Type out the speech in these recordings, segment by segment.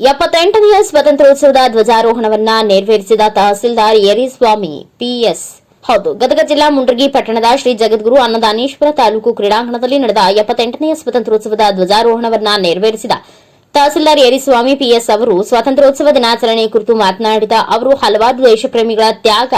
ಎಪ್ಪತ್ತೆಂಟನೆಯ ಸ್ವಾತಂತ್ರ್ಯೋತ್ಸವದ ಧ್ವಜಾರೋಹಣವನ್ನ ನೆರವೇರಿಸಿದ ತಹಸೀಲ್ದಾರ್ ಯರಿಸ್ವಾಮಿ ಪಿಎಸ್ ಹೌದು. ಗದಗ ಜಿಲ್ಲಾ ಮುಂಡ್ರಗಿ ಪಟ್ಟಣದ ಶ್ರೀ ಜಗದ್ಗುರು ಅನ್ನದಾನೇಶ್ವರ ತಾಲೂಕು ಕ್ರೀಡಾಂಗಣದಲ್ಲಿ ನಡೆದ ಎಪ್ಪತ್ತೆಂಟನೆಯ ಸ್ವಾತಂತ್ರ್ಯೋತ್ಸವದ ಧ್ವಜಾರೋಹಣವನ್ನ ನೆರವೇರಿಸಿದ ತಹಸೀಲ್ದಾರ್ ಯರಿಸ್ವಾಮಿ ಪಿಎಸ್ ಅವರು ಸ್ವಾತಂತ್ರ್ಯೋತ್ಸವ ದಿನಾಚರಣೆ ಕುರಿತು ಮಾತನಾಡಿದ ಅವರು, ಹಲವಾರು ದೇಶಪ್ರೇಮಿಗಳ ತ್ಯಾಗ,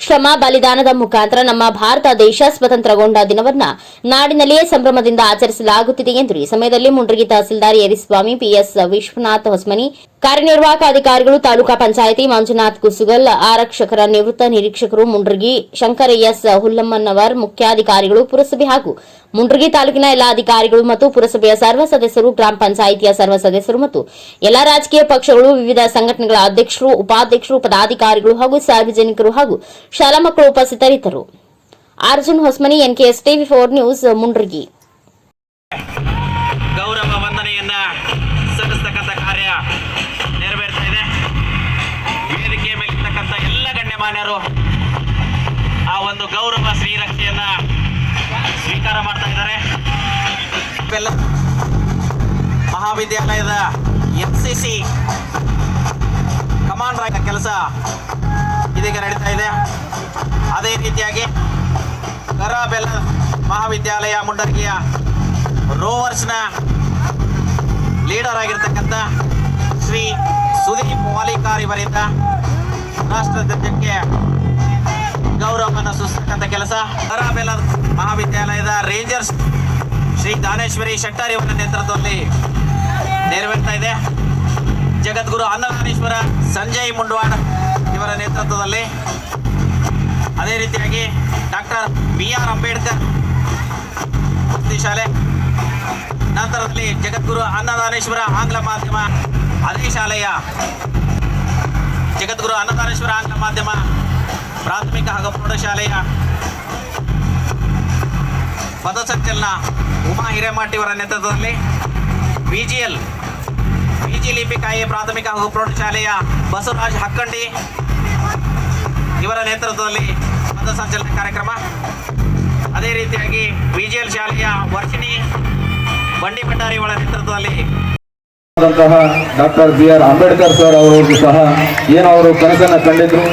ಶ್ರಮ, ಬಲಿದಾನದ ಮುಖಾಂತರ ನಮ್ಮ ಭಾರತ ದೇಶ ಸ್ವತಂತ್ರಗೊಂಡ ದಿನವನ್ನ ನಾಡಿನಲ್ಲಿಯೇ ಸಂಭ್ರಮದಿಂದ ಆಚರಿಸಲಾಗುತ್ತಿದೆ ಎಂದು ಈ ಸಮಯದಲ್ಲಿ ಮುಂಡ್ರಗಿ ತಹಸೀಲ್ದಾರ್ ಯರಿಸ್ವಾಮಿ ಪಿಎಸ್ ವಿಶ್ವನಾಥ್ ಹೊಸ್ಮನಿ ಕಾರ್ಯನಿರ್ವಾಹಕ ಅಧಿಕಾರಿಗಳು ತಾಲೂಕಾ ಪಂಚಾಯಿತಿ ಮಂಜುನಾಥ್ ಕುಸುಗಲ್, ಆರಕ್ಷಕರ ನಿವೃತ್ತ ನಿರೀಕ್ಷಕರು ಮುಂಡ್ರಗಿ, ಶಂಕರ ಎಸ್ ಹುಲ್ಲಮ್ಮನವರ್, ಮುಖ್ಯಾಧಿಕಾರಿಗಳು ಪುರಸಭೆ ಹಾಗೂ ಮುಂಡ್ರಗಿ ತಾಲೂಕಿನ ಎಲ್ಲಾ ಅಧಿಕಾರಿಗಳು ಮತ್ತು ಪುರಸಭೆಯ ಸರ್ವ ಸದಸ್ಯರು, ಗ್ರಾಮ ಪಂಚಾಯಿತಿಯ ಸರ್ವ ಸದಸ್ಯರು ಮತ್ತು ಎಲ್ಲಾ ರಾಜಕೀಯ ಪಕ್ಷಗಳು, ವಿವಿಧ ಸಂಘಟನೆಗಳ ಅಧ್ಯಕ್ಷರು, ಉಪಾಧ್ಯಕ್ಷರು, ಪದಾಧಿಕಾರಿಗಳು ಹಾಗೂ ಸಾರ್ವಜನಿಕರು ಹಾಗೂ ಶಾಲಾ ಮಕ್ಕಳು ಉಪಸ್ಥಿತರಿದ್ದರು. Arjun Hosmani, NKS TV four news, Mundargi. ಗಣ್ಯಮಾನ್ಯರು ಆ ಒಂದು ಗೌರವ ಶ್ರೀರಕ್ಷೆಯನ್ನ ಸ್ವೀಕಾರ ಮಾಡ್ತಾ ಇದ್ದಾರೆ. ಮಹಾವಿದ್ಯಾಲಯದ ಎನ್ ಸಿ ಸಿ ಕಮಾಂಡರ್ ಆಗಿ ಕೆಲಸ ಇದೀಗ ನಡೀತಾ ಇದೆ. ಅದೇ ರೀತಿಯಾಗಿ ಕರಾಬೆಲ್ಲ ಮಹಾವಿದ್ಯಾಲಯ ಮುಂಡರ್ಗಿಯ ರೋವರ್ಸ್ನ ಲೀಡರ್ ಆಗಿರ್ತಕ್ಕಂಥ ಶ್ರೀ ಸುದೀಪ್ ವಾಲಿಕಾರ್ ಇವರಿಂದ ರಾಷ್ಟ್ರಧ್ವಜಕ್ಕೆ ಗೌರವವನ್ನು ಕೆಲಸ. ಕರಾಬೆಲ ಮಹಾವಿದ್ಯಾಲಯದ ರೇಂಜರ್ಸ್ ಶ್ರೀ ದಾನೇಶ್ವರಿ ಶೆಟ್ಟರಿ ಅವರ ನೇತೃತ್ವದಲ್ಲಿ ನೆರವೇರ್ತಾ ಇದೆ. ಜಗದ್ಗುರು ಅನ್ನದಾನೇಶ್ವರ ಸಂಜಯ್ ಮುಂಡ್ವಾಡ್ ಇವರ ನೇತೃತ್ವದಲ್ಲಿ. ಅದೇ ರೀತಿಯಾಗಿ ಡಾಕ್ಟರ್ ಬಿ ಆರ್ ಅಂಬೇಡ್ಕರ್ ಶಾಲೆ. ನಂತರದಲ್ಲಿ ಜಗದ್ಗುರು ಅನ್ನದಾನೇಶ್ವರ ಆಂಗ್ಲ ಮಾಧ್ಯಮ ಅದೇ ಶಾಲೆಯ ಜಗದ್ಗುರು ಅನ್ನತಾರೇಶ್ವರ ಆಂಗ್ಲ ಮಾಧ್ಯಮ, ಪ್ರಾಥಮಿಕ ಹಾಗೂ ಪ್ರೌಢಶಾಲೆಯ ಪದಸಂಚಲನ ಉಮಾ ಹಿರೇಮಠ್ ಇವರ ನೇತೃತ್ವದಲ್ಲಿ B G L B G ಲಿಪಿಕಾಯಿ ಪ್ರಾಥಮಿಕ ಹಾಗೂ ಪ್ರೌಢಶಾಲೆಯ ಬಸವರಾಜ್ ಹಕ್ಕಂಡಿ ಇವರ ನೇತೃತ್ವದಲ್ಲಿ ಪಥಸಂಚಲನ ಕಾರ್ಯಕ್ರಮ. ಅದೇ ರೀತಿಯಾಗಿ ವಿಜಿಎಲ್ ಶಾಲೆಯ ವರ್ಷಿಣಿ ಬಂಡಿ ಭಂಡಾರಿ ಅವರ ನೇತೃತ್ವದಲ್ಲಿ doctor B R Ambedkar sir ಅವರಿಗೂ ಸಹ ಏನು ಅವರು ಕನಸನ್ನು ಕಂಡಿದ್ರು.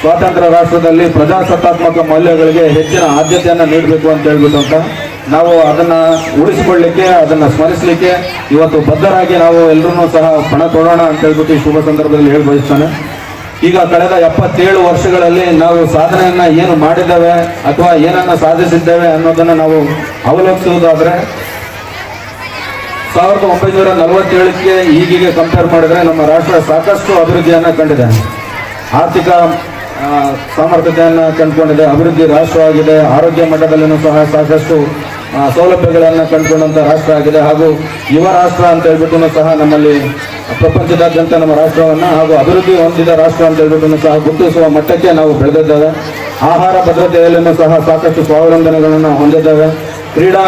ಸ್ವಾತಂತ್ರ್ಯ ರಾಷ್ಟ್ರದಲ್ಲಿ ಪ್ರಜಾಸತ್ತಾತ್ಮಕ ಮೌಲ್ಯಗಳಿಗೆ ಹೆಚ್ಚಿನ ಆದ್ಯತೆಯನ್ನು ನೀಡಬೇಕು ಅಂತ ಹೇಳ್ಬಿಟ್ಟು ನಾವು ಅದನ್ನ ಉಳಿಸಿಕೊಳ್ಳಿಕ್ಕೆ, ಅದನ್ನ ಸ್ಮರಿಸಲಿಕ್ಕೆ ಇವತ್ತು ಬದ್ಧರಾಗಿ ನಾವು ಎಲ್ಲರೂ ಸಹ ಪಣ ಕೊಡೋಣ ಅಂತ ಹೇಳ್ಬಿಟ್ಟು ಈ ಶುಭ ಸಂದರ್ಭದಲ್ಲಿ ಹೇಳಿ ಬಯಸ್ತಾನೆ ಈಗ ಕಳೆದ ಎಪ್ಪತ್ತೇಳು ವರ್ಷಗಳಲ್ಲಿ ನಾವು ಸಾಧನೆಯನ್ನ ಏನು ಮಾಡಿದ್ದೇವೆ ಅಥವಾ ಏನನ್ನ ಸಾಧಿಸಿದ್ದೇವೆ ಅನ್ನೋದನ್ನ ನಾವು ಅವಲೋಕಿಸುವುದಾದ್ರೆ ಸಾವಿರದ ಒಂಬೈನೂರ ನಲವತ್ತೇಳಕ್ಕೆ ಈಗೀಗ ಕಂಪೇರ್ ಮಾಡಿದ್ರೆ ನಮ್ಮ ರಾಷ್ಟ್ರ ಸಾಕಷ್ಟು ಅಭಿವೃದ್ಧಿಯನ್ನು ಕಂಡಿದೆ. ಆರ್ಥಿಕ ಸಾಮರ್ಥ್ಯತೆಯನ್ನು ಕಂಡುಕೊಂಡಿದೆ, ಅಭಿವೃದ್ಧಿ ರಾಷ್ಟ್ರವಾಗಿದೆ ಆರೋಗ್ಯ ಮಟ್ಟದಲ್ಲಿನೂ ಸಹ ಸಾಕಷ್ಟು ಸೌಲಭ್ಯಗಳನ್ನು ಕಂಡುಕೊಂಡಂಥ ರಾಷ್ಟ್ರ ಆಗಿದೆ. ಹಾಗೂ ಯುವ ರಾಷ್ಟ್ರ ಅಂತ ಹೇಳ್ಬಿಟ್ಟು ಸಹ ನಮ್ಮಲ್ಲಿ ಪ್ರಪಂಚದಾದ್ಯಂತ ನಮ್ಮ ರಾಷ್ಟ್ರವನ್ನು ಹಾಗೂ ಅಭಿವೃದ್ಧಿ ಹೊಂದಿದ ರಾಷ್ಟ್ರ ಅಂತ ಹೇಳ್ಬಿಟ್ಟು ಸಹ ಗುರುತಿಸುವ ಮಟ್ಟಕ್ಕೆ ನಾವು ಬೆಳೆದಿದ್ದೇವೆ. ಆಹಾರ ಭದ್ರತೆಯಲ್ಲಿನೂ ಸಹ ಸಾಕಷ್ಟು ಸ್ವಾವಲಂಬನೆಗಳನ್ನು ಹೊಂದಿದ್ದೇವೆ. ಕ್ರೀಡಾ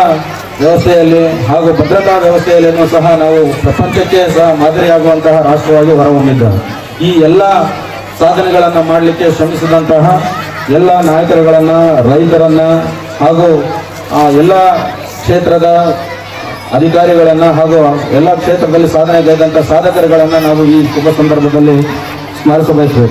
ವ್ಯವಸ್ಥೆಯಲ್ಲಿ ಹಾಗೂ ಭದ್ರತಾ ವ್ಯವಸ್ಥೆಯಲ್ಲಿಯೂ ಸಹ ನಾವು ಪ್ರಪಂಚಕ್ಕೆ ಸಹ ಮಾದರಿಯಾಗುವಂತಹ ರಾಷ್ಟ್ರವಾಗಿ ಹೊರಹೊಮ್ಮಿದ್ದೇವೆ. ಈ ಎಲ್ಲ ಸಾಧನೆಗಳನ್ನು ಮಾಡಲಿಕ್ಕೆ ಶ್ರಮಿಸಿದಂತಹ ಎಲ್ಲ ನಾಯಕರುಗಳನ್ನು ರೈತರನ್ನ ಹಾಗೂ ಆ, ಎಲ್ಲ ಕ್ಷೇತ್ರದ ಅಧಿಕಾರಿಗಳನ್ನು ಹಾಗೂ ಎಲ್ಲ ಕ್ಷೇತ್ರದಲ್ಲಿ ಸಾಧನೆಗೈದಂಥ ಸಾಧಕರುಗಳನ್ನು ನಾವು ಈ ಶುಭ ಸಂದರ್ಭದಲ್ಲಿ ಸ್ಮರಿಸಬಯಸಬೇಕು